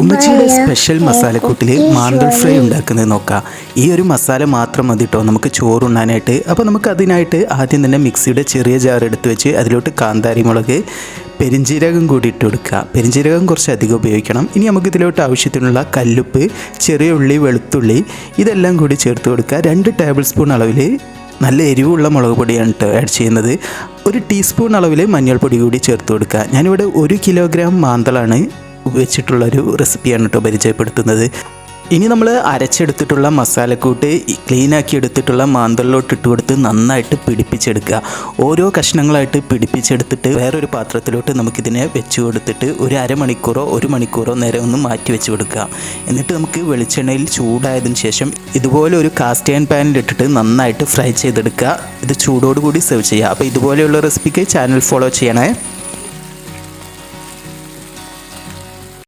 ഉമ്മച്ചിയുടെ special മസാലക്കൂട്ടിൽ മാന്തൾ fry ഉണ്ടാക്കുന്നത് നോക്കാം. ഈ ഒരു മസാല മാത്രം മതി കേട്ടോ നമുക്ക് ചോറുണ്ണാനായിട്ട്. അപ്പോൾ നമുക്ക് അതിനായിട്ട് ആദ്യം തന്നെ മിക്സിയുടെ ചെറിയ ജാർ എടുത്ത് വെച്ച് അതിലോട്ട് കാന്താരി മുളക് പെരിഞ്ജീരകം കൂടി ഇട്ട് കൊടുക്കുക. പെരിഞ്ജീരകം കുറച്ച് അധികം ഉപയോഗിക്കണം. ഇനി നമുക്ക് ഇതിലോട്ട് ആവശ്യത്തിനുള്ള കല്ലുപ്പ് ചെറിയ ഉള്ളി വെളുത്തുള്ളി ഇതെല്ലാം കൂടി ചേർത്ത് കൊടുക്കുക. രണ്ട് ടേബിൾ സ്പൂൺ അളവിൽ നല്ല എരിവുള്ള മുളക് പൊടിയാണ് കേട്ടോ ആഡ് ചെയ്യുന്നത്. ഒരു ടീസ്പൂൺ അളവിൽ മഞ്ഞൾപ്പൊടി കൂടി ചേർത്ത് കൊടുക്കുക. ഞാനിവിടെ ഒരു കിലോഗ്രാം മാന്തളാണ് വെച്ചിട്ടുള്ളൊരു റെസിപ്പിയാണ് കേട്ടോ പരിചയപ്പെടുത്തുന്നത്. ഇനി നമ്മൾ അരച്ചെടുത്തിട്ടുള്ള മസാലക്കൂട്ട് ക്ലീനാക്കി എടുത്തിട്ടുള്ള മാന്തലിലോട്ട് ഇട്ട് കൊടുത്ത് നന്നായിട്ട് പിടിപ്പിച്ചെടുക്കുക. ഓരോ കഷ്ണങ്ങളായിട്ട് പിടിപ്പിച്ചെടുത്തിട്ട് വേറൊരു പാത്രത്തിലോട്ട് നമുക്കിതിനെ വെച്ച് കൊടുത്തിട്ട് ഒരു അരമണിക്കൂറോ ഒരു മണിക്കൂറോ നേരെ ഒന്ന് മാറ്റി വെച്ച് കൊടുക്കുക. എന്നിട്ട് നമുക്ക് വെളിച്ചെണ്ണയിൽ ചൂടായതിനു ശേഷം ഇതുപോലെ ഒരു കാസ്റ്റ് അയൺ പാനിലിട്ടിട്ട് നന്നായിട്ട് ഫ്രൈ ചെയ്തെടുക്കുക. ഇത് ചൂടോടുകൂടി സെർവ് ചെയ്യുക. അപ്പോൾ ഇതുപോലെയുള്ള റെസിപ്പിക്ക് ചാനൽ ഫോളോ ചെയ്യണേ.